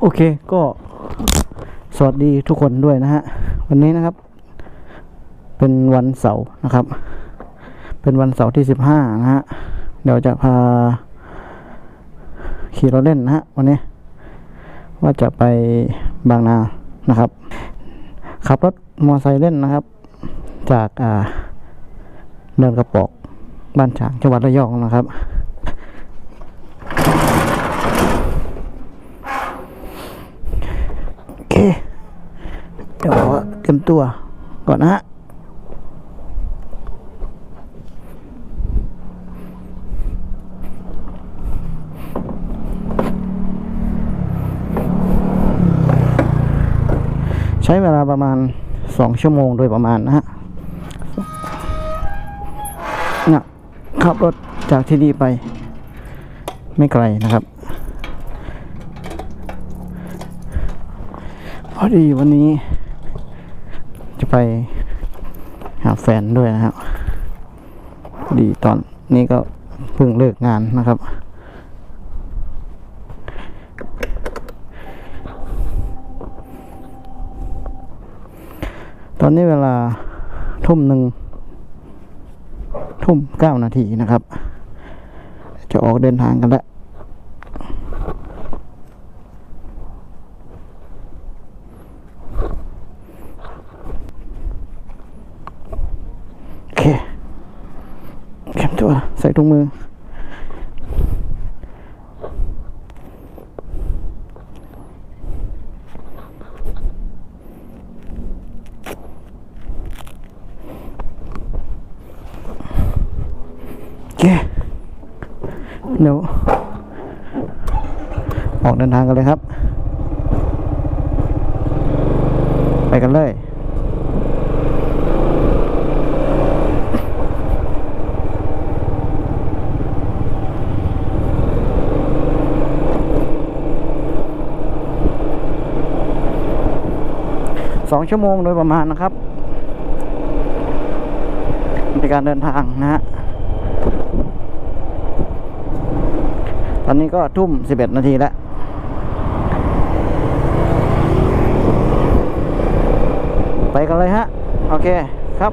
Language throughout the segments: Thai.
โอเคก็สวัสดีทุกคนด้วยนะฮะ วันนี้นะครับ เป็นวันเสาร์นะครับ เป็นวันเสาร์ที่สิบห้านะฮะ เดี๋ยวจะพา ขี่รถเล่นนะฮะ วันนี้ ว่าจะไปบางนานะครับ ขับรถมอเตอร์ไซค์เล่นนะครับ จากอ่าเดินกระปอกบ้านฉางจังหวัดระยองนะครับ โอเค เดี๋ยวเตรียมตัวก่อนนะฮะใช้เวลาประมาณสองชั่วโมงโดยประมาณนะฮะนี่ยขับรถจากที่นี่ไป ไม่ไกลนะครับ พอดีวันนี้ ไปหาแฟนด้วยนะครับ ดีตอนนี้ก็เพิ่งเลิกงานนะครับตอนนี้เวลาทุ่มหนึ่งทุ่มเก้านาทีนะครับ จะออกเดินทางกันแล้ว โอเคเข็มตัว ใส่ถุงมือ โอเค เดี๋ยว ออกเดินทางกันเลยครับ ไปกันเลย สองชั่วโมงโดยประมาณนะครับ ในการเดินทางนะฮะตอนนี้ก็ทุ่มสิบเอ็ดนาทีแล้วไปกันเลยฮะ โอเคครับ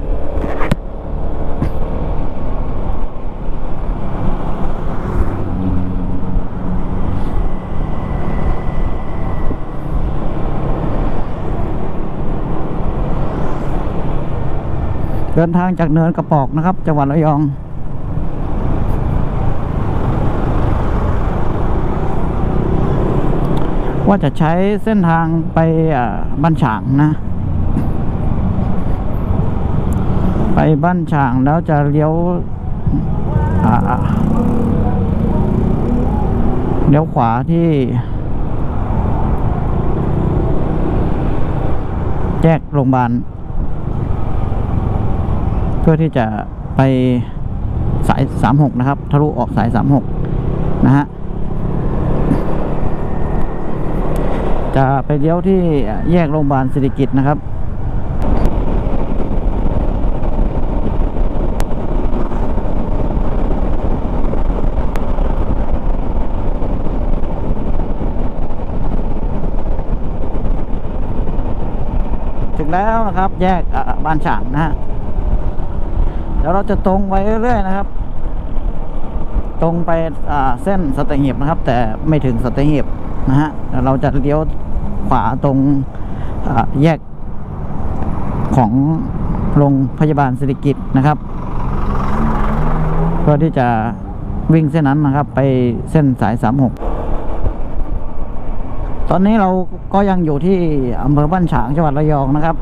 เดินทางจากเนินกระปอกนะครับ จังหวัดระยอง ว่าจะใช้เส้นทางไปบ้านฉางนะ ไปบ้านฉางแล้วจะเลี้ยวเลี้ยวขวาที่แยกโรงพยาบาล เพื่อที่จะไปสาย 36 นะครับ ทะลุออกสาย 36 นะฮะ จะไปเลี้ยวที่แยกโรงพยาบาลสิริกิตนะครับถึงแล้วนะครับ แยกบ้านฉางนะฮะ ดี๋ยวเราจะตรงไปเรื่อยๆนะครับ ตรงไปเส้นสตหีบนะครับ แต่ไม่ถึงสตหีบนะฮะเราจะเลี้ยวขวาตรงแยกของโรงพยาบาลสิริกิตนะครับเพื่อที่จะวิ่งเส้นนั้นนะครับ ไปเส้นสายสามหกตอนนี้เราก็ยังอยู่ที่อำเภอบ้านฉางจังหวัดระยองนะครับ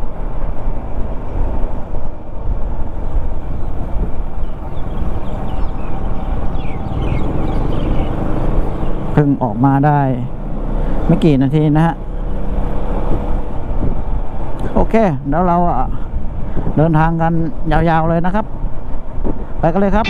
เพิ่งออกมาได้ ไม่กี่นาทีนะฮะ โอเค แล้วเราเดินทางกันยาวๆเลยนะครับ ไปกันเลยครับ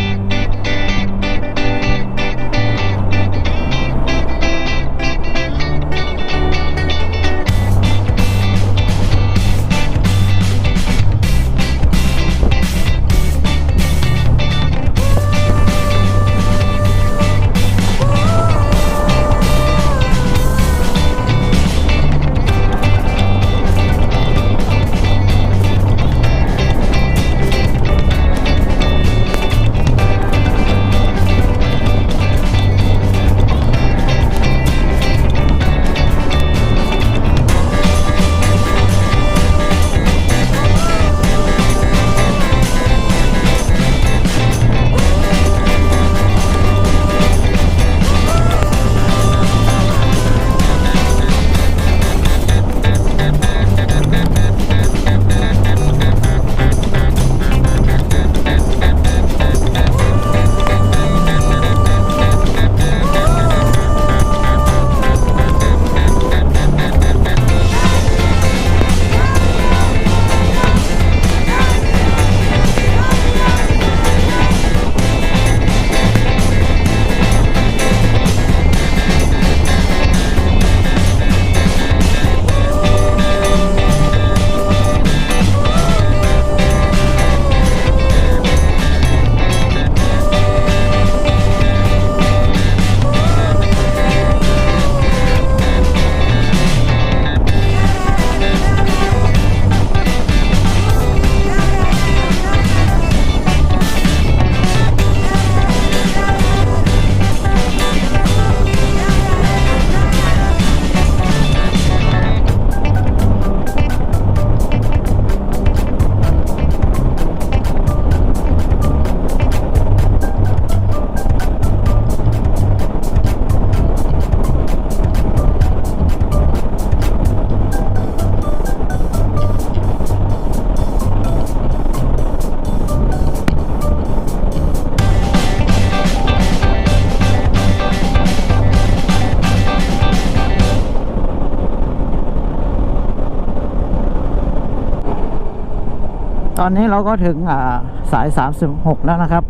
อนนี้เราก็ถึงอ่าสาย 36 แล้วนะครับ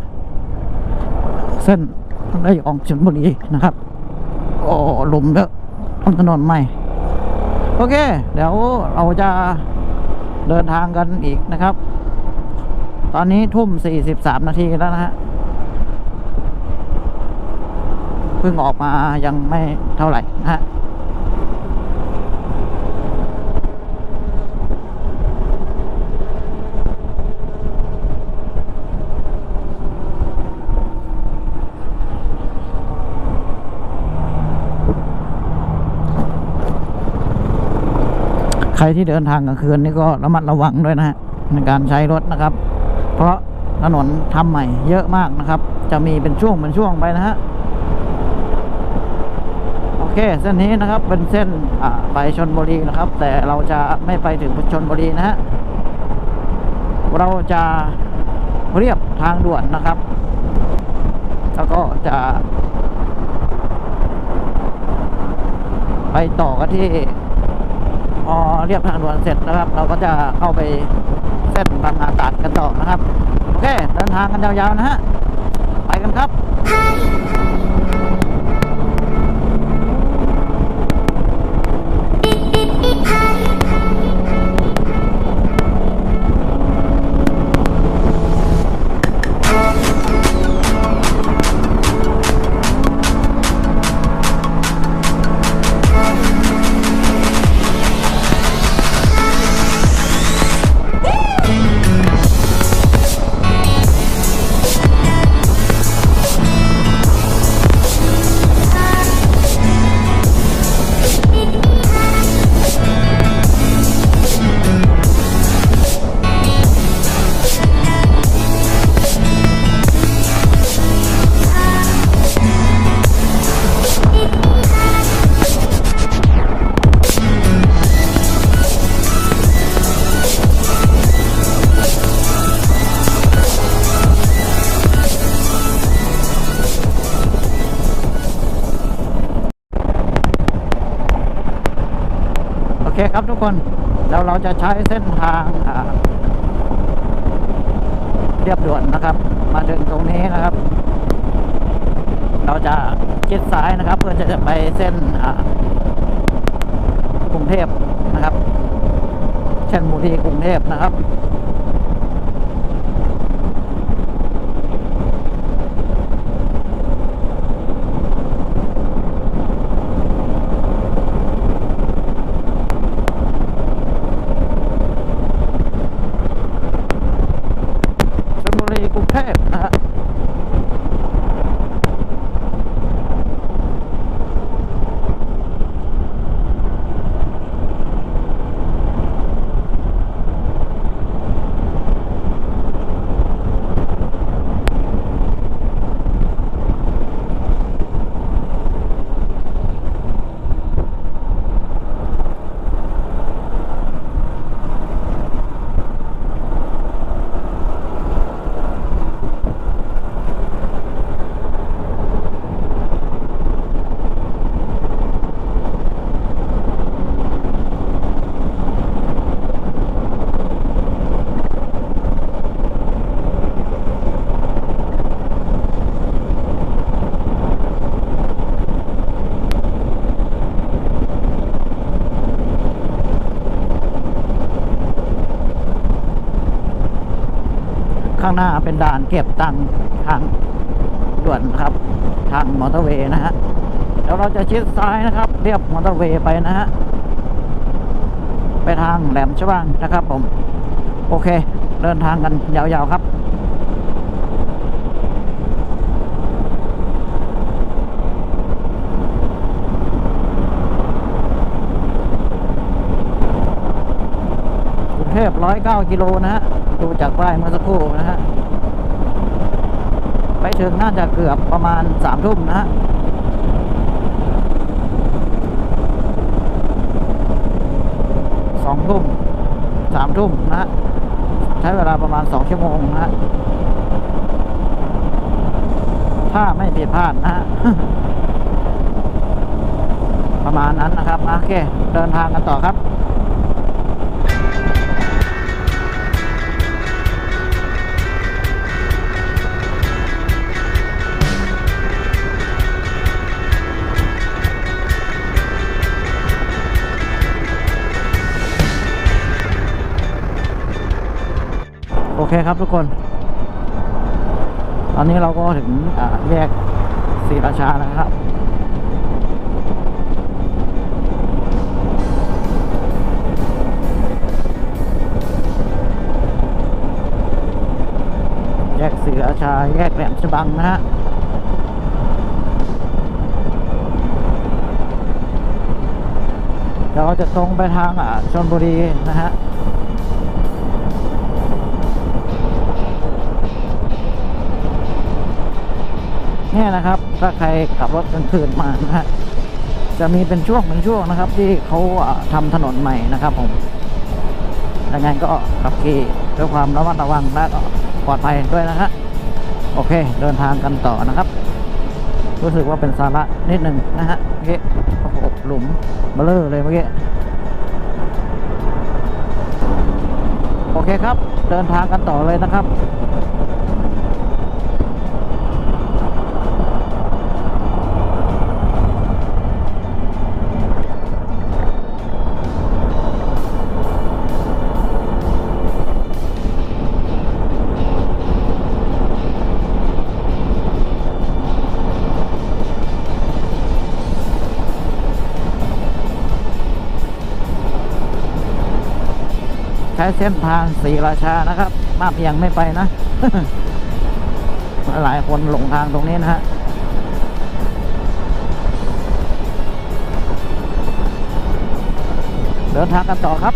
เส้นระยองชลบุรีนะครับโอ้ลุมเยอะบนถนนใหม่ โอเค เดี๋ยวเราจะเดินทางกันอีกนะครับ ตอนนี้ทุ่ม 43 นาทีแล้วนะฮะเพิ่งออกมายังไม่เท่าไหร่นะฮะ ใครที่เดินทางกลางคืนนี่ก็ระมัดระวังด้วยนะฮะในการใช้รถนะครับ เพราะถนนทำใหม่เยอะมากนะครับ จะมีเป็นช่วงเป็นช่วงไปนะฮะโอเคเส้นนี้นะครับเป็นเส้นไปชนบุรีนะครับ แต่เราจะไม่ไปถึงชนบุรีนะฮะเราจะเรียบทางด่วนนะครับ แล้วก็จะ ไปต่อกันที่ พอเรียบทางด่วนเสร็จนะครับ เราก็จะเข้าไปเส้นบางนาตราดกันต่อนะครับ โอเค เดินทางกันยาวๆนะฮะ ไปกันครับ คครับทุกคนแล้วเราจะใช้เส้นทางเรียบด่วนนะครับ มาถึงตรงนี้นะครับ เราจะชิดซ้ายนะครับ เพื่อจะไปเส้นกรุงเทพนะครับเช่นมูทีกรุงเทพนะครับ เป็นด่านเก็บตังค์ทางด่วนครับ ทางมอเตอร์เวย์นะฮะเดี๋ยวเราจะชิดซ้ายนะครับ เรียบมอเตอร์เวย์ไปนะฮะไปทางแหลมฉบังนะครับผม โอเค เดินทางกันยาวๆครับกรุงเทพ109กิโลนะฮะ ดูจากป้ายเมื่อสักครู่นะฮะ ไปถึงน่าจะเกือบประมาณสามทุ่มนะฮะสองทุ่มสามทุ่มนะฮะใช้เวลาประมาณสองชั่วโมงนะฮะถ้าไม่ผิดพลาดนะฮะประมาณนั้นนะครับโอเคเดินทางกันต่อครับ เคครับทุกคน ตอนนี้เราก็ถึงแยกศรีราชานะครับแยกศรีราชาแยกแหลมฉบังนะฮะเราจะตรงไปทางชลบุรีนะฮะ เนี่ยนะครับ ถ้าใครขับรถกลางคืนมานะฮะจะมีเป็นช่วงเป็นช่วงนะครับ ที่เขาอ่าทำถนนใหม่นะครับผมดังนั้นก็ขับขี่ด้วยความระมัดระวังและก็ปลอดภัยด้วยนะฮะโอเค เดินทางกันต่อนะครับ รู้สึกว่าเป็นสาระนิดหนึ่งนะฮะเมื่อกี้โอ้โหหลุมเบลเลอร์เลยเมื่อกี้โอเคครับ เดินทางกันต่อเลยนะครับ เส้นทางสีราชานะครับ มาเพียงไม่ไปนะ หลายคนหลงทางตรงนี้นะฮะเดินทางกันต่อครับ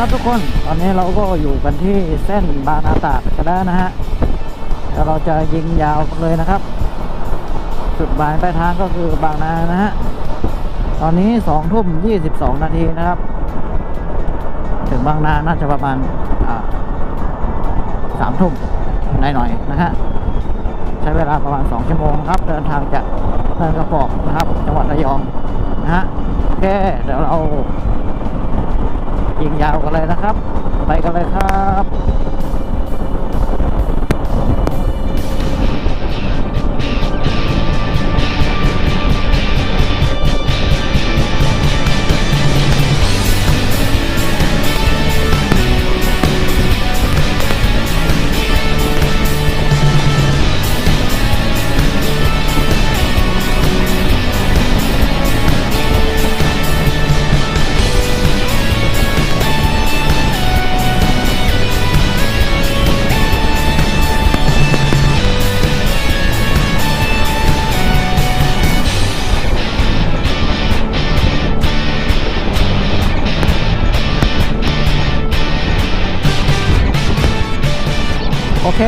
ครับทุกคน ตอนนี้เราก็อยู่กันที่เส้นบางนาตาดกันแล้วนะฮะแล้วเราจะยิงยาวเลยนะครับ จุดหมายปลายทางก็คือบางนานะฮะ ตอนนี้สองทุ่มยี่สิบสองนาทีนะครับ ถึงบางนาน่าจะประมาณสามทุ่มหน่อยๆนะฮะ ใช้เวลาประมาณสองชั่วโมงครับ เดินทางจากเนินกระปอกนะครับ จังหวัดระยองนะฮะ โอเค เดี๋ยวเรา ยิงยาวกันเลยนะครับ ไปกันเลยครับ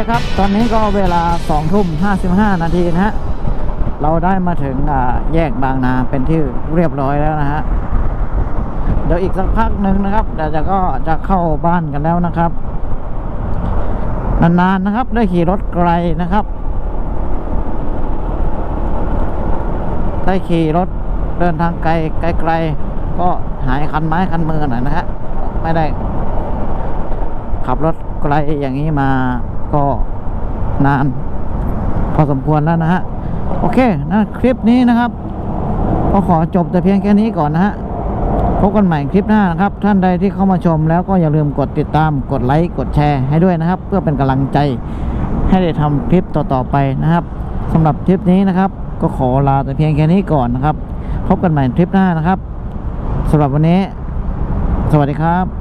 คครับ ตอนนี้ก็เวลา2ทุ่ม55 นาทีนะฮะ เราได้มาถึงแยกบางนาเป็นที่เรียบร้อยแล้วนะฮะ เดี๋ยวอีกสักพักหนึ่งนะครับเดี๋ยวจะก็จะเข้าบ้านกันแล้วนะครับ นานๆนะครับ ได้ขี่รถไกลนะครับ ได้ขี่รถเดินทางไกลไกลๆก็หายคันไม้คันมือหน่อยนะฮะ ไม่ได้ขับรถไกลอย่างนี้มา ก็นาน พอสมควรแล้วนะฮะ โอเคนะคลิปนี้นะครับ ก็ขอจบแต่เพียงแค่นี้ก่อนนะฮะพบกันใหม่คลิปหน้านะครับ ท่านใดที่เข้ามาชมแล้วก็อย่าลืมกดติดตามกดไลค์กดแชร์ให้ด้วยนะครับ เพื่อเป็นกำลังใจให้ได้ทำคลิปต่อๆไปนะครับสำหรับคลิปนี้นะครับ ก็ขอลาแต่เพียงแค่นี้ก่อนนะครับ พบกันใหม่คลิปหน้านะครับสำหรับวันนี้ สวัสดีครับ